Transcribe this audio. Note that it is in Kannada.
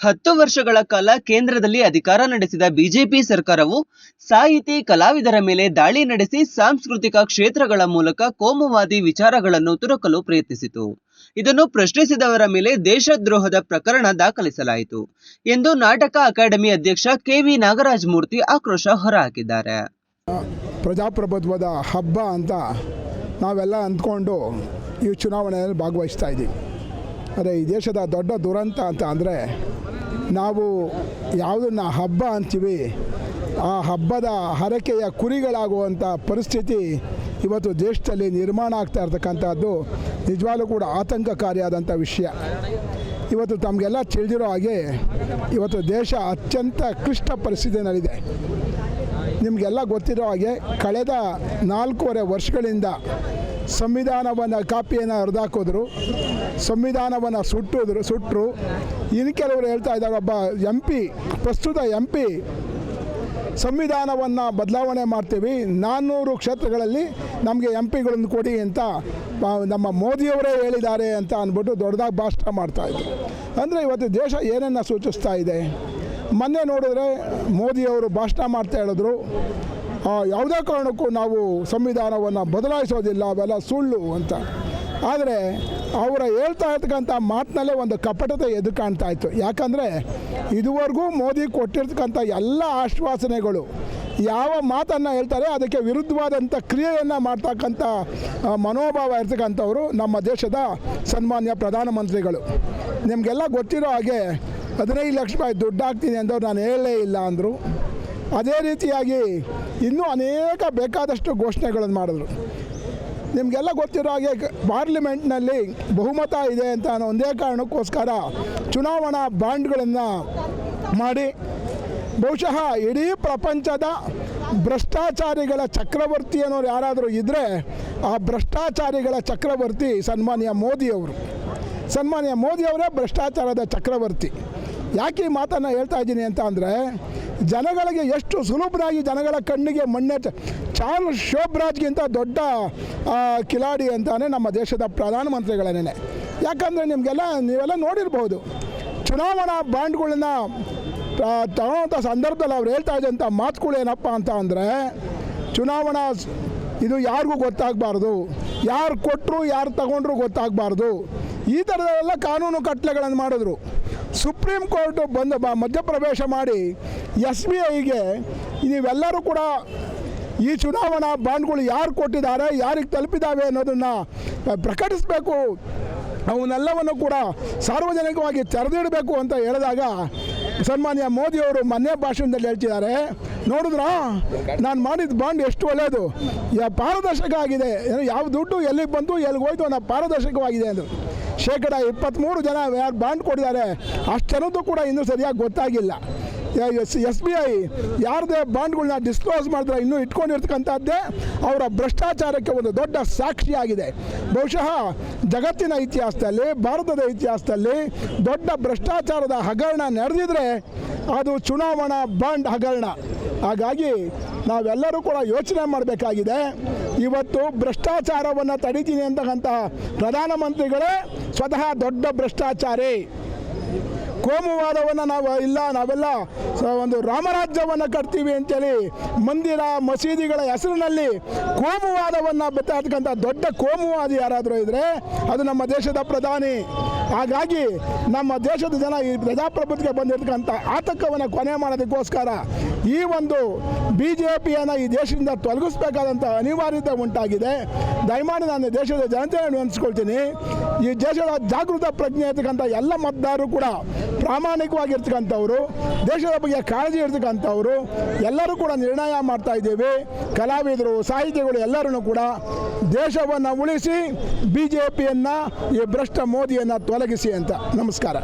ಹತ್ತು ವರ್ಷಗಳ ಕಾಲ ಕೇಂದ್ರದಲ್ಲಿ ಅಧಿಕಾರ ನಡೆಸಿದ ಬಿಜೆಪಿ ಸರ್ಕಾರವು ಸಾಹಿತಿ, ಕಲಾವಿದರ ಮೇಲೆ ದಾಳಿ ನಡೆಸಿ ಸಾಂಸ್ಕೃತಿಕ ಕ್ಷೇತ್ರಗಳ ಮೂಲಕ ಕೋಮುವಾದಿ ವಿಚಾರಗಳನ್ನು ತುರುಕಲು ಪ್ರಯತ್ನಿಸಿತು. ಇದನ್ನು ಪ್ರಶ್ನಿಸಿದವರ ಮೇಲೆ ದೇಶದ್ರೋಹದ ಪ್ರಕರಣ ದಾಖಲಿಸಲಾಯಿತು ಎಂದು ನಾಟಕ ಅಕಾಡೆಮಿ ಅಧ್ಯಕ್ಷ ಕೆವಿ ನಾಗರಾಜ್ ಮೂರ್ತಿ ಆಕ್ರೋಶ ಹೊರಹಾಕಿದ್ದಾರೆ. ಪ್ರಜಾಪ್ರಭುತ್ವದ ಹಬ್ಬ ಅಂತ ನಾವೆಲ್ಲ ಅಂದ್ಕೊಂಡು ಈ ಚುನಾವಣೆಯಲ್ಲಿ ಭಾಗವಹಿಸ್ತಾ ಇದ್ದೀವಿ. ಆದರೆ ಈ ದೇಶದ ದೊಡ್ಡ ದುರಂತ ಅಂತ ಅಂದರೆ ನಾವು ಯಾವುದನ್ನು ಹಬ್ಬ ಅಂತೀವಿ, ಆ ಹಬ್ಬದ ಹರಕೆಯ ಕುರಿಗಳಾಗುವಂಥ ಪರಿಸ್ಥಿತಿ ಇವತ್ತು ದೇಶದಲ್ಲಿ ನಿರ್ಮಾಣ ಆಗ್ತಾ ಇರ್ತಕ್ಕಂಥದ್ದು ನಿಜವಾಗ್ಲೂ ಕೂಡ ಆತಂಕಕಾರಿಯಾದಂಥ ವಿಷಯ. ಇವತ್ತು ತಮಗೆಲ್ಲ ತಿಳಿದಿರೋ ಹಾಗೆ ಇವತ್ತು ದೇಶ ಅತ್ಯಂತ ಕ್ಲಿಷ್ಟ ಪರಿಸ್ಥಿತಿಯಲ್ಲಿದೆ ನಿಮಗೆಲ್ಲ ಗೊತ್ತಿರೋ ಹಾಗೆ ಕಳೆದ ನಾಲ್ಕೂವರೆ ವರ್ಷಗಳಿಂದ ಸಂವಿಧಾನವನ್ನು ಕಾಪಿಯನ್ನು ಹರಿದಾಕೋದ್ರು, ಸಂವಿಧಾನವನ್ನು ಸುಟ್ಟಿದ್ರು ಸುಟ್ಟರು ಇನ್ನು ಕೆಲವರು ಹೇಳ್ತಾ ಇದ್ದಾರೆ, ಒಬ್ಬ ಎಂ ಪಿ ಪ್ರಸ್ತುತ ಎಂ ಪಿ ಸಂವಿಧಾನವನ್ನು ಬದಲಾವಣೆ ಮಾಡ್ತೀವಿ. ನಾನ್ನೂರು ಕ್ಷೇತ್ರಗಳಲ್ಲಿ ನಮಗೆ ಎಂ ಪಿಗಳನ್ನು ಕೊಡಿ ಅಂತ ನಮ್ಮ ಮೋದಿಯವರೇ ಹೇಳಿದ್ದಾರೆ ಅಂತ ಅಂದ್ಬಿಟ್ಟು ದೊಡ್ಡದಾಗಿ ಭಾಷಣ ಮಾಡ್ತಾಯಿದ್ರು ಅಂದರೆ ಇವತ್ತು ದೇಶ ಏನನ್ನು ಸೂಚಿಸ್ತಾ ಇದೆ? ಮೊನ್ನೆ ನೋಡಿದ್ರೆ ಮೋದಿಯವರು ಭಾಷಣ ಮಾಡ್ತಾ ಹೇಳಿದ್ರು. ಯಾವುದೇ ಕಾರಣಕ್ಕೂ ನಾವು ಸಂವಿಧಾನವನ್ನು ಬದಲಾಯಿಸೋದಿಲ್ಲ, ಅವೆಲ್ಲ ಸುಳ್ಳು ಅಂತ. ಆದರೆ ಅವರ ಹೇಳ್ತಾ ಇರ್ತಕ್ಕಂಥ ಮಾತಿನಲ್ಲೇ ಒಂದು ಕಪಟತೆ ಎದು ಕಾಣ್ತಾ ಇತ್ತು. ಯಾಕಂದರೆ ಇದುವರೆಗೂ ಮೋದಿ ಕೊಟ್ಟಿರ್ತಕ್ಕಂಥ ಎಲ್ಲ ಆಶ್ವಾಸನೆಗಳು ಯಾವ ಮಾತನ್ನು ಹೇಳ್ತಾರೆ, ಅದಕ್ಕೆ ವಿರುದ್ಧವಾದಂಥ ಕ್ರಿಯೆಯನ್ನು ಮಾಡ್ತಕ್ಕಂಥ ಮನೋಭಾವ ಇರ್ತಕ್ಕಂಥವರು ನಮ್ಮ ದೇಶದ ಸನ್ಮಾನ್ಯ ಪ್ರಧಾನಮಂತ್ರಿಗಳು. ನಿಮಗೆಲ್ಲ ಗೊತ್ತಿರೋ ಹಾಗೆ ಹದಿನೈದು ಲಕ್ಷ ರೂಪಾಯಿ ದುಡ್ಡು ಹಾಕ್ತೀನಿ ಅಂದವ್ರು ನಾನು ಹೇಳಲೇ ಇಲ್ಲ ಅಂದರು. ಅದೇ ರೀತಿಯಾಗಿ ಇನ್ನೂ ಅನೇಕ ಬೇಕಾದಷ್ಟು ಘೋಷಣೆಗಳನ್ನು ಮಾಡಿದ್ರು. ನಿಮಗೆಲ್ಲ ಗೊತ್ತಿರೋ ಹಾಗೆ ಪಾರ್ಲಿಮೆಂಟ್ನಲ್ಲಿ ಬಹುಮತ ಇದೆ ಅಂತ ಒಂದೇ ಕಾರಣಕ್ಕೋಸ್ಕರ ಚುನಾವಣಾ ಬಾಂಡ್ಗಳನ್ನು ಮಾಡಿ, ಬಹುಶಃ ಇಡೀ ಪ್ರಪಂಚದ ಭ್ರಷ್ಟಾಚಾರಿಗಳ ಚಕ್ರವರ್ತಿ ಅನ್ನೋರು ಯಾರಾದರೂ ಇದ್ದರೆ ಆ ಭ್ರಷ್ಟಾಚಾರಿಗಳ ಚಕ್ರವರ್ತಿ ಸನ್ಮಾನ್ಯ ಮೋದಿಯವರು ಸನ್ಮಾನ್ಯ ಮೋದಿಯವರೇ ಭ್ರಷ್ಟಾಚಾರದ ಚಕ್ರವರ್ತಿ. ಯಾಕೆ ಈ ಮಾತನ್ನು ಹೇಳ್ತಾ ಇದ್ದೀನಿ ಅಂತ ಅಂದರೆ ಜನಗಳಿಗೆ ಎಷ್ಟು ಸುಲಭನಾಗಿ ಜನಗಳ ಕಣ್ಣಿಗೆ ಮಣ್ಣೆ ಚಾನ್ ಚಾರ್ಲ್ಸ್ ಶೋಬ್ರಾಜ್ಗಿಂತ ದೊಡ್ಡ ಕಿಲಾಡಿ ಅಂತಾನೆ ನಮ್ಮ ದೇಶದ ಪ್ರಧಾನಮಂತ್ರಿಗಳೇನೆ ಯಾಕಂದರೆ ನಿಮಗೆಲ್ಲ ನೀವೆಲ್ಲ ನೋಡಿರ್ಬೋದು, ಚುನಾವಣಾ ಬಾಂಡ್ಗಳನ್ನ ತಗೊಳ್ಳೋಂಥ ಸಂದರ್ಭದಲ್ಲಿ ಅವ್ರು ಹೇಳ್ತಾ ಇದ್ದಂಥ ಮಾತುಗಳು ಏನಪ್ಪ ಅಂತ ಅಂದರೆ, ಚುನಾವಣಾ ಇದು ಯಾರಿಗೂ ಗೊತ್ತಾಗಬಾರ್ದು, ಯಾರು ಕೊಟ್ಟರು ಯಾರು ತಗೊಂಡ್ರು ಗೊತ್ತಾಗಬಾರ್ದು. ಈ ಥರದೆಲ್ಲ ಕಾನೂನು ಕಟ್ಲೆಗಳನ್ನು ಮಾಡಿದ್ರು. ಸುಪ್ರೀಂ ಕೋರ್ಟು ಬಂದು ಬ, ಮಧ್ಯಪ್ರವೇಶ ಮಾಡಿ ಎಸ್ ಬಿ ಐಗೆ ನೀವೆಲ್ಲರೂ ಕೂಡ ಈ ಚುನಾವಣಾ ಬಾಂಡ್ಗಳು ಯಾರು ಕೊಟ್ಟಿದ್ದಾರೆ, ಯಾರಿಗೆ ತಲುಪಿದ್ದಾವೆ ಅನ್ನೋದನ್ನು ಪ್ರಕಟಿಸಬೇಕು. ಅವನ್ನೆಲ್ಲವನ್ನು ಕೂಡ ಸಾರ್ವಜನಿಕವಾಗಿ ತೆರೆದಿಡಬೇಕು ಅಂತ ಹೇಳಿದಾಗ ಸನ್ಮಾನ್ಯ ಮೋದಿಯವರು ಮನೆ ಭಾಷಣದಲ್ಲಿ ಹೇಳ್ತಿದ್ದಾರೆ. ನೋಡಿದ್ರಾ? ನಾನು ಮಾಡಿದ ಬಾಂಡ್ ಎಷ್ಟು ಒಳ್ಳೆಯದು. ಪಾರದರ್ಶಕ ಆಗಿದೆ. ಯಾವ ದುಡ್ಡು ಎಲ್ಲಿಗೆ ಬಂತು ಎಲ್ಲಿಗೆ ಹೋಯ್ತು ಅನ್ನೋ ಪಾರದರ್ಶಕವಾಗಿದೆ ಅಂದರು ಶೇಕಡ ಇಪ್ಪತ್ತ್ಮೂರು ಜನ ಯಾರು ಬಾಂಡ್ ಕೊಟ್ಟಿದ್ದಾರೆ ಅಷ್ಟು ಜನದ್ದು ಕೂಡ ಇನ್ನೂ ಸರಿಯಾಗಿ ಗೊತ್ತಾಗಿಲ್ಲ. ಎಸ್ ಎಸ್ ಬಿ ಐ ಯಾರದೇ ಬಾಂಡ್ಗಳನ್ನ ಡಿಸ್ಕ್ಲೋಸ್ ಮಾಡಿದ್ರೆ ಇನ್ನೂ ಇಟ್ಕೊಂಡಿರ್ತಕ್ಕಂಥದ್ದೇ ಅವರ ಭ್ರಷ್ಟಾಚಾರಕ್ಕೆ ಒಂದು ದೊಡ್ಡ ಸಾಕ್ಷಿಯಾಗಿದೆ. ಬಹುಶಃ ಜಗತ್ತಿನ ಇತಿಹಾಸದಲ್ಲಿ, ಭಾರತದ ಇತಿಹಾಸದಲ್ಲಿ ದೊಡ್ಡ ಭ್ರಷ್ಟಾಚಾರದ ಹಗರಣ ನಡೆದಿದ್ರೆ ಅದು ಚುನಾವಣಾ ಬಾಂಡ್ ಹಗರಣ. ಹಾಗಾಗಿ ನಾವೆಲ್ಲರೂ ಕೂಡ ಯೋಚನೆ ಮಾಡಬೇಕಾಗಿದೆ. ಇವತ್ತು ಭ್ರಷ್ಟಾಚಾರವನ್ನು ತಡಿತೀನಿ ಅಂತಕ್ಕಂತಹ ಪ್ರಧಾನಮಂತ್ರಿಗಳೇ ಸ್ವತಃ ದೊಡ್ಡ ಭ್ರಷ್ಟಾಚಾರಿ. ಕೋಮುವಾದವನ್ನು ನಾವು ಇಲ್ಲ, ನಾವೆಲ್ಲ ಒಂದು ರಾಮರಾಜ್ಯವನ್ನು ಕಟ್ತೀವಿ ಅಂತೇಳಿ ಮಂದಿರ ಮಸೀದಿಗಳ ಹೆಸರಿನಲ್ಲಿ ಕೋಮುವಾದವನ್ನು ಬತ್ತಾಡ್ತಕ್ಕಂಥ ದೊಡ್ಡ ಕೋಮುವಾದಿ ಯಾರಾದರೂ ಇದ್ದರೆ ಅದು ನಮ್ಮ ದೇಶದ ಪ್ರಧಾನಿ. ಹಾಗಾಗಿ ನಮ್ಮ ದೇಶದ ಜನ ಈ ಪ್ರಜಾಪ್ರಭುತ್ವಕ್ಕೆ ಬಂದಿರತಕ್ಕಂಥ ಆತಂಕವನ್ನು ಕೊನೆ ಮಾಡೋದಕ್ಕೋಸ್ಕರ ಈ ಒಂದು ಬಿ ಜೆ ಪಿಯನ್ನು ಈ ದೇಶದಿಂದ ತೊಲಗಿಸ್ಬೇಕಾದಂಥ ಅನಿವಾರ್ಯತೆ ಉಂಟಾಗಿದೆ. ದಯಮಾಡಿ ನಾನು ದೇಶದ ಜನತೆಯನ್ನು ಅನಿಸ್ಕೊಳ್ತೀನಿ ಈ ದೇಶದ ಜಾಗೃತ ಪ್ರಜ್ಞೆ ಇರ್ತಕ್ಕಂಥ ಎಲ್ಲ ಮತದಾರರು ಕೂಡ ಪ್ರಾಮಾಣಿಕವಾಗಿರ್ತಕ್ಕಂಥವ್ರು, ದೇಶದ ಬಗ್ಗೆ ಕಾಳಜಿ ಇರ್ತಕ್ಕಂಥವ್ರು, ಎಲ್ಲರೂ ಕೂಡ ನಿರ್ಣಯ ಮಾಡ್ತಾ ಇದ್ದೀವಿ. ಕಲಾವಿದರು, ಸಾಹಿತಿಗಳು ಎಲ್ಲರೂ ಕೂಡ ದೇಶವನ್ನು ಉಳಿಸಿ ಬಿ ಜೆ ಪಿಯನ್ನು ಈ ಭ್ರಷ್ಟ ಮೋದಿಯನ್ನು ತೊಲಗಿಸಿ ಅಂತ. ನಮಸ್ಕಾರ.